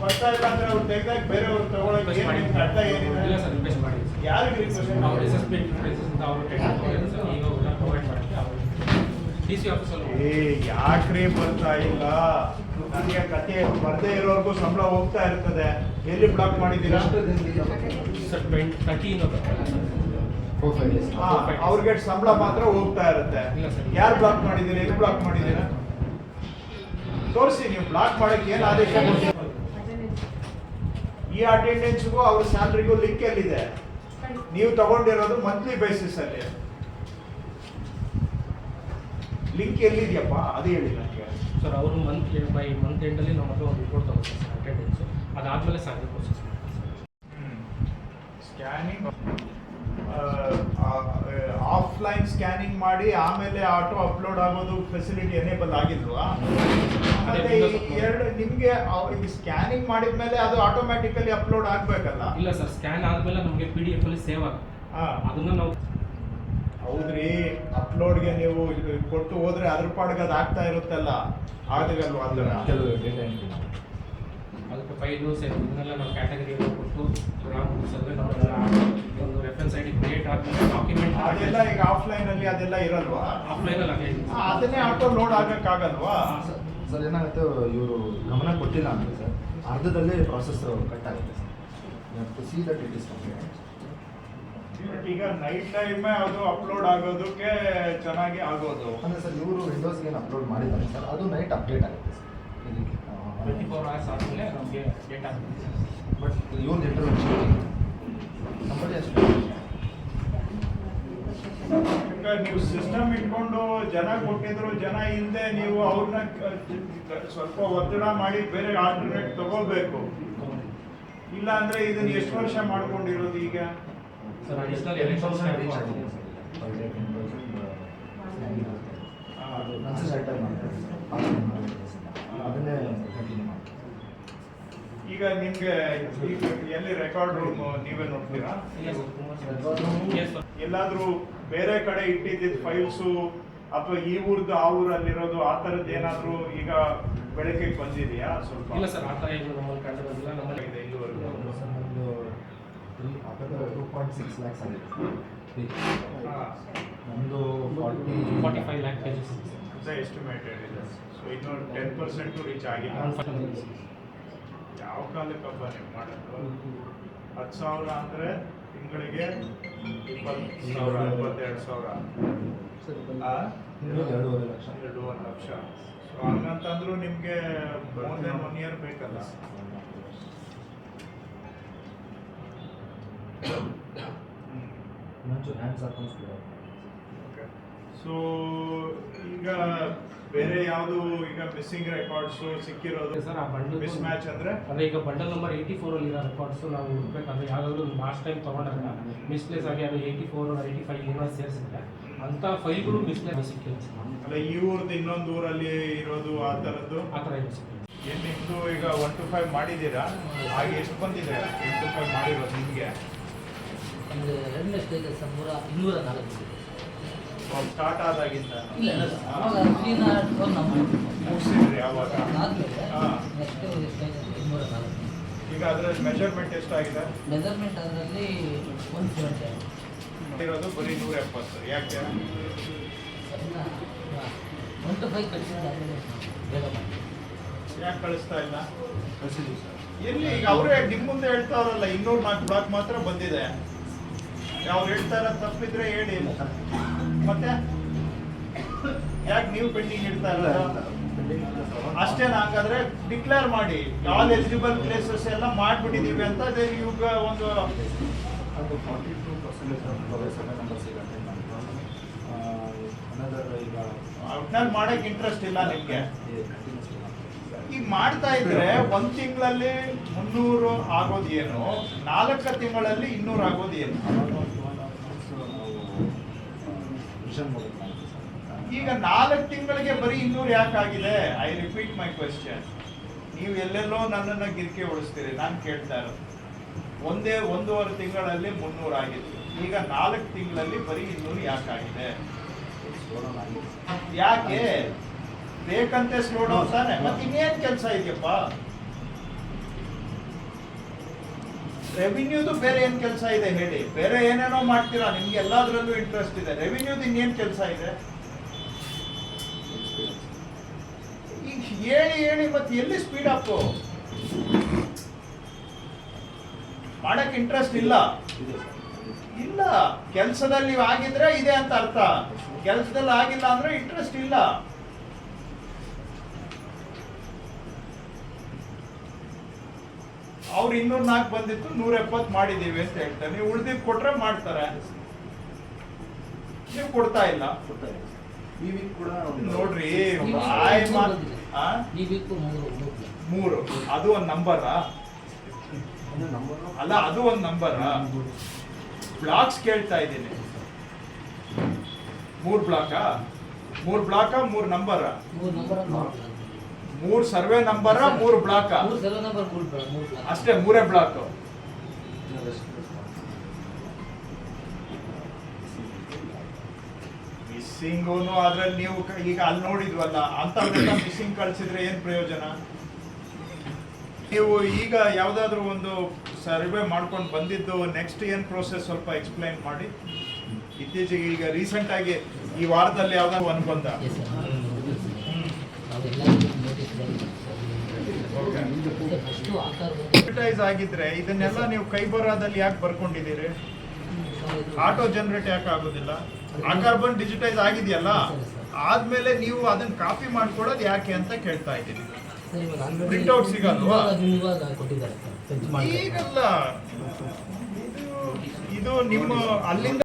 ಬರ್ತಾ ಇಲ್ಲ ಅಂದ್ರೆ ಅವ್ರು ತೆಗ್ದಾಗ ಬೇರೆಯವ್ರು ತಗೊಳಕ್ಕೆ ರಿಕ್ವೆಸ್ಟ್ ಮಾಡಿ ಏನಿದೆ ಅಡ್ಡ ಇಲ್ಲ ಏನಿದೆ ಸರ್ ರಿಕ್ವೆಸ್ಟ್ ಮಾಡಿ ಯಾರಿಗೆ ರಿಕ್ವೆಸ್ಟ್ ಅವ್ರು ಎಸ್ ಎಸ್ ಪಿ ಎಂಟರ್ಪ್ರೈಸಸ್ ಅಂತ ಅವರು ಟೆಕ್ನಿಕ್ ಸರ್ ಈಗ ಎಲ್ಲ ಪ್ರೊವೈಡ್ ಮಾಡೋಕ್ಕೆ ಅವರು ಡಿ ಸಿ ಆಫೀಸಲ್ಲಿ ಏ ಯಾಕ್ರಿ ಬರ್ತಾ ಇಲ್ಲ ನನಗೆ ಕತೆ ಬರ್ದೇ ಇರೋರ್ಗೂ ಸಂಬಳ ಹೋಗ್ತಾ ಇರ್ತದೆ ಎಲ್ಲಿ ಬ್ಲಾಕ್ ಮಾಡಿದೀರಾ ಸರ್ ಟ್ವೆಂಟಿ ಅವ್ರಿಗೆ ಸಂಬಳ ಮಾತ್ರ ಹೋಗ್ತಾ ಇರುತ್ತೆ. ಯಾರು ಬ್ಲಾಕ್ ಮಾಡಿದೀರಾ ಎಲ್ಲಿ ಬ್ಲಾಕ್ ಮಾಡಿದ್ದೀರಾ? ತೋರಿಸಿ ನೀವು ಬ್ಲಾಕ್ ಮಾಡಕ್ಕೆ ಏನು ಆದೇಶ? ಈ ಅಟೆಂಡೆನ್ಸ್ಗೂ ಅವ್ರ ಸ್ಯಾಲ್ರಿಗೂ ಲಿಂಕ್ ಎಲ್ಲಿದೆ? ನೀವು ತಗೊಂಡಿರೋದು ಮಂತ್ಲಿ ಬೇಸಿಸ್ ಅಲ್ಲಿ. ಲಿಂಕ್ ಎಲ್ಲಿದೆಯಪ್ಪ? ಅದು ಹೇಳಿ ನನಗೆ. ಸರ್ ಅವರು ಮಂತ್ಲಿ ಬೈ ಮಂತ್ ಎಂಡಲ್ಲಿ ನಮ್ಮ ಹತ್ರ ಒಂದು ರಿಪೋರ್ಟ್ ತಗೋತಾರೆ ಸರ್ ಅಟೆಂಡೆನ್ಸ್ ಅದಾದಮೇಲೆ salary process scanning offline scanning ಮಾಡಿ ಆಮೇಲೆ ಆಟೋ ಅಪ್ಲೋಡ್ ಆಗೋದು ಫೆಸಿಲಿಟಿ ಎನೇಬಲ್ ಆಗಿಲ್ವಾ? ಸ್ಕ್ಯಾನಿಂಗ್ ಎರಡು ನಿಮ್ಗೆ ಸ್ಕ್ಯಾನಿಂಗ್ ಮಾಡಿದ ಸ್ಕ್ಯಾನಿಂಗ್ ಅದು ಆಟೋಮ್ಯಾಟಿಕಲಿ ಅಪ್ಲೋಡ್ ಆಗಬೇಕಲ್ಲ? ಇಲ್ಲ ಸರ್ ಸ್ಕ್ಯಾನ್ ಆದಮೇಲೆ ನಮಗೆ ಪಿ ಡಿ ಎಫ್ ಅಲ್ಲಿ ಸೇವ್ ಆಗುತ್ತೆ. ಹಾ. ಅದನ್ನ ನಾವು ಹೌದ್ರಿ ಅಪ್ಲೋಡ್ಗೆ ನೀವು ಇದು ಕೊಟ್ಟು ಹೋದ್ರೆ ಅದ್ರ ಪಾಡ್ಗೆ ಅದು ಆಗ್ತಾ ಇರುತ್ತಲ್ಲ ಆಗಲ್ವಾ ಅದರ ಕೆಲವು ಅದಕ್ಕೆ ಫೈಲು ಸೆಟ್ ಇದನ್ನೆಲ್ಲ ನಾವು ಕ್ಯಾಟಗರಿ ಕೊಟ್ಟು ನಾವು ಸರ್ವೆ ನಮ್ಮೆಲ್ಲ ಒಂದು ರೆಫರೆನ್ಸ್ ಐ ಡಿ ಕ್ರಿಯೇಟ್ ಆದ್ಮೇಲೆ ಡಾಕ್ಯುಮೆಂಟ್ ಅದೆಲ್ಲ ಈಗ ಆಫ್ಲೈನ್ ಅಲ್ಲಿ ಅದೆಲ್ಲ ಇರಲ್ವಾ? ಆಫ್ಲೈನಲ್ಲಿ ಅದೇ ಅದನ್ನೇ ಆಟೋ ಲೋಡ್ ಆಗಕ್ಕಾಗಲ್ವಾ ಸರ್. ಏನಾಗುತ್ತೆ ಇವರು ಗಮನ ಕೊಟ್ಟಿಲ್ಲ ಅಂದರೆ ಸರ್ ಅರ್ಧದಲ್ಲೇ ಪ್ರಾಸೆಸ್ ಕಟ್ ಆಗುತ್ತೆ sir. To see that it is but ಈಗ ನೈಟ್ ಟೈಮ್ ಅದು ಅಪ್ಲೋಡ್ ಆಗೋದಕ್ಕೆ ಚೆನ್ನಾಗಿ ಆಗೋದು. ಅಂದರೆ ಸರ್ ಇವರು ವಿಂಡೋಸ್ಗೆ ಏನು ಅಪ್ಲೋಡ್ ಮಾಡಿದ್ದಾರೆ ಸರ್ ಅದು ನೈಟ್ ಅಪ್ಡೇಟ್ ಆಗುತ್ತೆ ಸರ್. ಟ್ವೆಂಟಿ ಫೋರ್ ಅವರ್ಸ್ ಆದಮೇಲೆ ನಮಗೆ ಡೇಟಾ ಬಟ್ ಇವ್ರದ್ದು ಇಂಟರ್ವೆನ್ಷನ್ ಸಂಬಡಿ ಅಷ್ಟು ಈಗ ನೀವು ಸಿಸ್ಟಮ್ ಇಟ್ಕೊಂಡು ಜನ ಕೊಟ್ಟಿದ್ರು ಜನ ಇಲ್ಲದೆ ನೀವು ಅವ್ರನ್ನ ಸ್ವಲ್ಪ ಒತ್ತಡ ಮಾಡಿ ಬೇರೆ ಆಲ್ಟರ್ನೇಟ್ ತಗೋಬೇಕು ಇಲ್ಲ ಅಂದ್ರೆ ಇದನ್ನ ಎಷ್ಟು ವರ್ಷ ಮಾಡ್ಕೊಂಡಿರೋದು ಈಗ? ಸರ್ ಎಲೆಕ್ಷನ್ ತೌಸಂಡ್ ರೀಚ್ ಆಗಿದೆ sir ten thousand consist item ಮಾಡ್ತಾರೆ ಸರ್ ಅದನ್ನೇ ಕಂಟಿನ್ಯೂ ಮಾಡ್ತಾರೆ ಈಗ ನಿಮ್ಗೆ ಎಲ್ಲಿ ರೆಕಾರ್ಡ್ ರೂಮ್ ನೀವೇ ನೋಡ್ತೀರಾ? ಎಲ್ಲಾದ್ರೂ ಬೇರೆ ಕಡೆ ಇಟ್ಟಿದ್ದ ಫೈಲ್ಸು ಅಥವಾ ಈ ಊರ್ದು ಆ ಊರಲ್ಲಿರೋದು ಆ ಥರದ್ದು ಏನಾದ್ರೂ ಈಗ ಬೆಳಕಿಗೆ ಬಂದಿದೆಯಾ ಸ್ವಲ್ಪ? ಇಲ್ಲ ಸರ್ ಆ ಥರ ಏನು ನಮ್ಮಲ್ಲಿ ಕಂಡು ಬಂದಿಲ್ಲ. ನಮ್ಮಲ್ಲಿ ಇದೆ ಇಲ್ಲಿವರೆಗೂ ಟೂ ಪಾಯಿಂಟ್ ಸಿಕ್ಸ್ ಲ್ಯಾಕ್ಸ್ ಆಗಿದೆ. ನಮ್ಮದು forty forty five lakh pages it's estimated ಇದೆ. ಸೊ ಇನ್ನು ಟೆನ್ ಪರ್ಸೆಂಟು ರೀಚ್ ಆಗಿಲ್ಲ. ಯಾವ ಕಾಲಕ್ಕಪ್ಪ ನೀವು ಮಾಡೋದು ಹತ್ತು ಸಾವಿರ ಅಂದರೆ ತಿಂಗಳಿಗೆ ಇಪ್ಪತ್ತು ಸಾವಿರ ಇಪ್ಪತ್ತೆರಡು ಸಾವಿರ. ಎರಡೂವರೆ ಲಕ್ಷ ಎರಡೂವರೆ ಲಕ್ಷ. ಸೊ ಹಂಗಂತಂದ್ರೂ ನಿಮಗೆ ಮೋರ್ ದೆನ್ ಒನ್ ಇಯರ್ ಬೇಕಲ್ಲ. ಸೊ ಈಗ ಬೇರೆ ಯಾವುದು ಈಗ ಮಿಸ್ಸಿಂಗ್ ರೆಕಾರ್ಡ್ಸು ಸಿಕ್ಕಿರೋದು ಸರ್ ಆ ಬಂಡಲ್ ಮಿಸ್ ಮ್ಯಾಚ್ ಅಂದರೆ ಅದೇ ಈಗ ಬಂಡಲ್ ನಂಬರ್ ಏಯ್ಟಿ ಫೋರ್ ಅಲ್ಲಿ ಇರೋ ರೆಕಾರ್ಡ್ಸ್ ನಾವು ಹುಡ್ಬೇಕಾದ್ರೆ ಯಾವ್ದಾದ್ರು ಲಾಸ್ಟ್ ಟೈಮ್ ತಗೊಂಡಾಗ ಮಿಸ್ಪ್ಲೇಸ್ ಆಗಿ ಅದು ಏಯ್ಟಿ ಫೋರ್ ಏಯ್ಟಿ ಫೈವ್ ಏನೋ ಸೇರಿಸಿದ್ರೆ ಅಂತ ಫೈಲ್ಗಳು ಮಿಸ್ಪ್ಲೇಸ್ ಸಿಕ್ಕಿಲ್ಲ ಸರ್. ಅಲ್ಲ ಈ ಊರ್ದು ಇನ್ನೊಂದು ಊರಲ್ಲಿ ಇರೋದು ಆ ಥರದ್ದು ಆ ಥರ ಏನು ಸರ್ ಏನು ನಿಮ್ಮದು ಈಗ ಒನ್ ಟು ಫೈವ್ ಮಾಡಿದ್ದೀರಾ? ಹಾಗೆ ಎಷ್ಟು ಬಂದಿದೆ? ಒನ್ ಟು ಫೈವ್ ಮಾಡಿರೋದು ನಿಮಗೆ? ಅಂದರೆ ಎರಡನೇ ಸ್ಟೇಜ್ ಸರ್ ನೂರ ಇನ್ನೂರ ನಾಲ್ಕು ಇದೆ. ಸ್ಟಾರ್ಟ್ ಆದಾಗಿಂದ ಇಲ್ಲ ಅವಾಗ ಮುಗಿಸಿದ್ರಿ ಆದಮೇಲೆ. ನೆಕ್ಸ್ಟ್ ಇನ್ನೂರ ನಾಲ್ಕು ಈಗ ಅದರಲ್ಲಿ ಮೆಜರ್ಮೆಂಟ್ ಎಷ್ಟಾಗಿದೆ? ಮೆಜರ್ಮೆಂಟ್ ಅದರಲ್ಲಿ ಒಂದು ಸೆವೆಂಟಿ ಇರೋದು ಬರೀ ನೂರ ಎಪ್ಪತ್ತು. ಯಾಕೆ? ಒನ್ ಟು ಫೈವ್ ಕಳಿಸಿದ್ದಾಗಲೇ ಬೇಗ ಮಾಡಿ ಯಾಕೆ ಕಳಿಸ್ತಾ ಇಲ್ಲ? ಸರ್. ಎಲ್ಲಿ ಈಗ ಅವರೇ ನಿಮ್ಮ ಮುಂದೆ ಹೇಳ್ತಾರಲ್ಲ ಇನ್ನೂರು ನಾಲ್ಕು ಬ್ಲಾಕ್ ಮಾತ್ರ ಬಂದಿದೆ. ಅವ್ರು ಹೇಳ್ತಾರ ತಪ್ಪಿದ್ರೆ ಹೇಳಿ ಅಂತ. ಮತ್ತೆ ಯಾಕೆ ನೀವು ಪೆಂಡಿಂಗ್ ಇಡ್ತಾ ಇಲ್ಲ ಅಷ್ಟೇನಾ ಹಂಗಾದ್ರೆ ಡಿಕ್ಲೇರ್ ಮಾಡಿ. ಆಲ್ ಎಲಿಜಿಬಲ್ ಪ್ಲೇಸಸ್ ಎಲ್ಲ ಮಾಡ್ಬಿಟ್ಟಿದೀವಿ ಅಂತ ಅದೇ ಇವಾಗ ಒಂದು ಅದು forty two percentage seven numbers ಈಗ ಅಟೆಂಡ್ ಅನದರ್ ಈಗ ಒಟ್ನಲ್ಲಿ ಮಾಡಕ್ ಇಂಟ್ರೆಸ್ಟ್ ಇಲ್ಲ ನಿಮ್ಗೆ. ಈಗ ಮಾಡ್ತಾ ಇದ್ರೆ ಒಂದ್ ತಿಂಗಳಲ್ಲಿ ಮುನ್ನೂರು ಆಗೋದು ಏನು ನಾಲ್ಕು ತಿಂಗಳಲ್ಲಿ ಇನ್ನೂರು ಆಗೋದು ಏನು ವಿಷನ್ ಮೂಲಕ ಮಾಡ್ತೀವಿ ಸರ್ ಈಗ ನಾಲ್ಕು ತಿಂಗಳಿಗೆ ಬರೀ ಇನ್ನೂರು ಯಾಕೆ ಆಗಿದೆ? ಐ ರಿಪೀಟ್ ಮೈ ಕ್ವೆಶನ್ ನೀವು ಎಲ್ಲೆಲ್ಲೋ ನನ್ನನ್ನು ಗಿರಿಕೆ ಉಳಿಸ್ತೀರಿ, ನಾನು ಕೇಳ್ತಾ ಇರೋದು. ಒಂದೇ ಒಂದೂವರೆ ತಿಂಗಳಲ್ಲಿ ಮುನ್ನೂರು ಆಗಿತ್ತು. ಈಗ ನಾಲ್ಕು ತಿಂಗಳಲ್ಲಿ ಬರೀ ಇನ್ನೂರು ಯಾಕಾಗಿದೆ ಯಾಕೆ? ಬೇಕಂತೆ ಸ್ಲೋ ಡೌನ್ ತಾನೆ. ಮತ್ತೆ ಇನ್ನೇನ್ ಕೆಲಸ ಇದೆಯಪ್ಪ? ರೆವಿನ್ಯೂದು ಬೇರೆ ಏನ್ ಕೆಲಸ ಇದೆ ಹೇಳಿ. ಬೇರೆ ಏನೇನೋ ಮಾಡ್ತೀರಾ? ನಿಮ್ಗೆ ಎಲ್ಲಾದ್ರಲ್ಲೂ ಇಂಟ್ರೆಸ್ಟ್ ಇದೆ. ರೆವಿನ್ಯೂದು ಇನ್ನೇನ್ ಕೆಲಸ ಇದೆ? ಈಗ ಹೇಳಿ ಹೇಳಿ ಮತ್ತೆ ಎಲ್ಲಿ ಸ್ಪೀಡ್ ಅಪ್ ಮಾಡಕ್ ಇಂಟ್ರೆಸ್ಟ್ ಇಲ್ಲ. ಇಲ್ಲ. ಕೆಲಸದಲ್ಲಿ ಆಗಿದ್ರೆ ಇದೆ ಅಂತ ಅರ್ಥ. ಕೆಲಸದಲ್ಲಿ ಆಗಿಲ್ಲ ಅಂದ್ರೆ ಇಂಟ್ರೆಸ್ಟ್ ಇಲ್ಲ. ಅವ್ರು ಇನ್ನೂರ್ ನಾಲ್ಕು ಬಂದಿತ್ತು ನೂರ ಎಪ್ಪತ್ತು ಮಾಡಿದೀವಿ ಅಂತ ಹೇಳ್ತಾರೆ. ನೀವು ಉಳ್ದಿದ್ ಕೊಟ್ರೆ ಮಾಡ್ತಾರೆ. ನೀವು ಕೊಡ್ತಾ ಇಲ್ಲ. ನೋಡ್ರಿ ಮೂರು ಆ? ಈ ಮೂರು ಮೂರು ಮೂರು. ಅದು ಒಂದ್ ನಂಬರ್? ಒಂದು ನಂಬರಾ ಅಲ್ಲ ಅದು ಒಂದು ನಂಬರಾ? ಬ್ಲಾಕ್ಸ್ ಕೇಳ್ತಾ ಇದ್ದೀನಿ. ಮೂರು ಬ್ಲಾಕಾ? ಮೂರು ಬ್ಲಾಕ ಮೂರು ನಂಬರ್? ಮೂರು ಸರ್ವೆ ನಂಬರ ಮೂರ್ ಬ್ಲಾಕ. ಮೂರು ನಂಬರ್ ಮೂರು ಮೂರು ಬ್ಲಾಕ್. ಅಷ್ಟೇ ಮೂರೇ ಬ್ಲಾಕ್. ಮಿಸ್ಸಿಂಗ್ ಅದ್ರಲ್ಲಿ ನೀವು ಈಗ ಅಲ್ಲಿ ನೋಡಿದ್ವಲ್ಲ ಅಂತ ಮಿಸ್ಸಿಂಗ್ ಕಳ್ಸಿದ್ರೆ ಏನ್ ಪ್ರಯೋಜನ? ನೀವು ಈಗ ಯಾವ್ದಾದ್ರು ಒಂದು ಸರ್ವೆ ಮಾಡ್ಕೊಂಡು ಬಂದಿದ್ದು ನೆಕ್ಸ್ಟ್ ಏನ್ ಪ್ರೋಸೆಸ್ ಸ್ವಲ್ಪ ಎಕ್ಸ್ಪ್ಲೈನ್ ಮಾಡಿ. ಇತ್ತೀಚೆಗೆ ಈಗ ರೀಸೆಂಟ್ ಆಗಿ ಈ ವಾರದಲ್ಲಿ ಯಾವ್ದಾದ್ರು ಅನ್ಬಂದ ಆಕಾರ ಡಿಜಿಟೈಸ್ ಆಗಿದ್ರೆ ಇದನ್ನೆಲ್ಲ ನೀವು ಕೈ ಬರಹದಲ್ಲಿ ಯಾಕೆ ಬರ್ಕೊಂಡಿದ್ದೀರಿ? ಆಟೋ ಜನರೇಟ್ ಯಾಕೆ ಆಗೋದಿಲ್ಲ? ಆ ಕಾರ್ಬನ್ ಡಿಜಿಟೈಸ್ ಆಗಿದೆಯಲ್ಲ? ಆದ್ಮೇಲೆ ನೀವು ಅದನ್ನ ಕಾಪಿ ಮಾಡ್ಕೊಳ್ಳೋದು ಯಾಕೆ ಅಂತ ಕೇಳ್ತಾ ಇದ್ದೀನಿ. ಪ್ರಿಂಟ್ಔಟ್ ಸಿಗಲ್ವಾ? ಈಗಲ್ಲ. ಇದು ನಿಮ್ಮ ಅಲ್ಲಿಂದ